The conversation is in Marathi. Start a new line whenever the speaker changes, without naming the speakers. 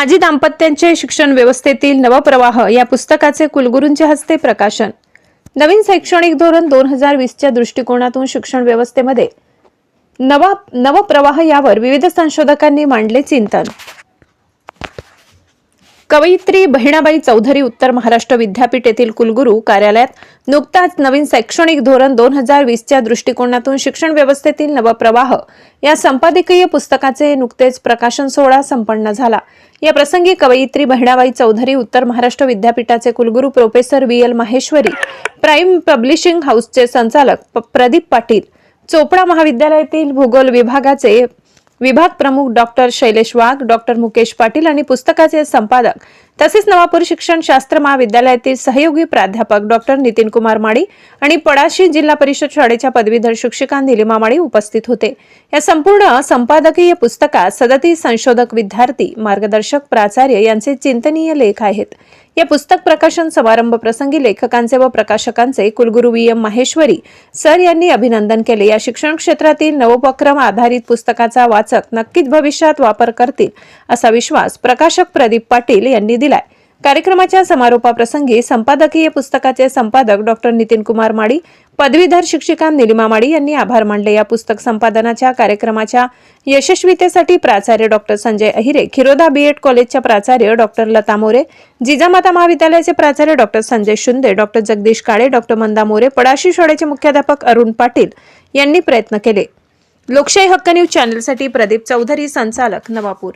माजी दाम्पत्यांचे शिक्षण व्यवस्थेतील नवप्रवाह या पुस्तकाचे कुलगुरूंच्या हस्ते प्रकाशन. नवीन शैक्षणिक धोरण दोन हजार वीसच्या दृष्टिकोनातून शिक्षण व्यवस्थेमध्ये नवा नवप्रवाह यावर विविध संशोधकांनी मांडले चिंतन. कवयित्री बहिणाबाई चौधरी उत्तर महाराष्ट्र विद्यापीठ येथील कुलगुरू कार्यालयात नुकताच नवीन शैक्षणिक धोरण दोन हजार वीसच्या दृष्टिकोनातून शिक्षण व्यवस्थेतील नवप्रवाह या संपादकीय पुस्तकाचे नुकतेच प्रकाशन सोहळा संपन्न झाला. या प्रसंगी कवयित्री बहिणाबाई चौधरी उत्तर महाराष्ट्र विद्यापीठाचे कुलगुरू professor V L Maheshwari prime publishing हाऊसचे संचालक प्रदीप पाटील चोपडा महाविद्यालयातील भूगोल विभागाचे विभाग प्रमुख डॉक्टर शैलेश वाघ डॉक्टर मुकेश पाटील आणि पुस्तकाचे संपादक तसेच नवापूर शिक्षण शास्त्र महाविद्यालयातील सहयोगी प्राध्यापक डॉक्टर नितीन कुमार माळी आणि पडाशी जिल्हा परिषद शाळेच्या पदवीधर शिक्षिका निलिमा माळी उपस्थित होते. या संपूर्ण संपादकीय पुस्तकात सदतीस संशोधक विद्यार्थी मार्गदर्शक प्राचार्य यांचे चिंतनीय लेख आहेत. या पुस्तक प्रकाशन समारंभ प्रसंगी लेखकांचे व प्रकाशकांचे कुलगुरू व्ही. एम. माहेश्वरी सर यांनी अभिनंदन केले. या शिक्षण क्षेत्रातील नवोपक्रम आधारित पुस्तकाचा वाचक नक्कीच भविष्यात वापर करतील असा विश्वास प्रकाशक प्रदीप पाटील यांनी दिलाय. कार्यक्रमाच्या समारोपाप्रसंगी संपादकीय पुस्तकाचे संपादक डॉक्टर नितीन कुमार माडी पदवीधर शिक्षिका निलिमा माडी यांनी आभार मानले. या पुस्तक संपादनाच्या कार्यक्रमाच्या यशस्वीतेसाठी प्राचार्य डॉक्टर संजय अहिरे खिरोदा बीएड कॉलेजच्या प्राचार्य डॉक्टर लता मोरे जिजामाता महाविद्यालयाचे प्राचार्य doctor Sanjay Shunde doctor Jagdish Kale doctor Manda More Padashi शाळेचे मुख्याध्यापक अरुण पाटील यांनी प्रयत्न केले. लोकशाही हक्क न्यूज चॅनलसाठी प्रदीप चौधरी संचालक नवापूर.